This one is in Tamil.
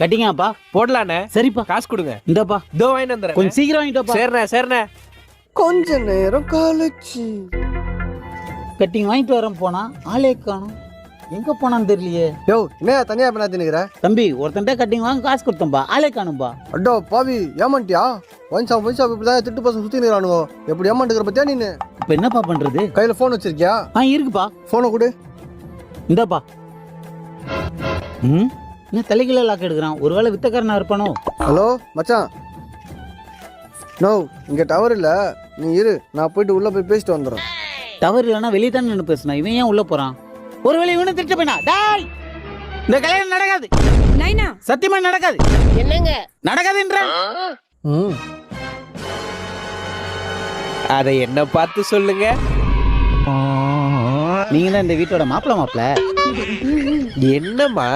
கட்டிங்கப்பா. போடலாண்ணே. சரிப்பா. காசு கொடுங்க. இந்தாப்பா. இதோ வாங்கிட்டு வந்துடுறேன். கொஞ்சம் சீக்கிரம் வாங்கிட்டோப்பா சரிண்ணே சரிண்ணே கொஞ்ச நேரம் கழிச்சு. கட்டிங் வாங்கிட்டு வரேன் போனா. ஆளே காணும். எங்க போனான்னு தெரியலையே. யோ என்ன தனியா பண்ணா தின்னுக்கிற தம்பி ஒருத்தன்ட்ட கட்டிங் வாங்க காசு கொடுத்தோம்பா ஆளே காணும்பா. அடோ பாவி ஷாப் ஒயின் ஷாப் இப்படிதான் திட்டு பசங்க சுத்தி நிக்கிறானுங்க எப்படி ஏமாண்டுக்கிற பத்தியா நீ இப்ப என்னப்பா பண்றது? கையில போன் வச்சிருக்கியா? ஆ இருக்குப்பா. போனை கொடு. இந்தாப்பா. ம்? என்ன தலைகீழ லாக் எடுக்கிறான்? ஒருவேளை வித்தக்காரனா இருப்பானோ? ஹலோ மச்சான். நோ இங்க டவர் இல்ல. நீ இரு நான் போயிட்டு உள்ள போய் பேசிட்டு வந்துடுறேன். டவர் இல்லைன்னா வெளியே தானே நின்று பேசினா? இவன் ஏன் உள்ள போறான்? ஒருவேளை இவனை திட்ட போயினா? டாய்! இந்த கல்யாணம் நடக்காது. நைனா. சத்தியமா நடக்காது. என்னங்க? நடக்காதுன்றேன் ம். அதை என்ன பார்த்து சொல்லுங்க. நீங்க தான் இந்த வீட்டோட மாப்பிள மாப்பிள என்னம்மா?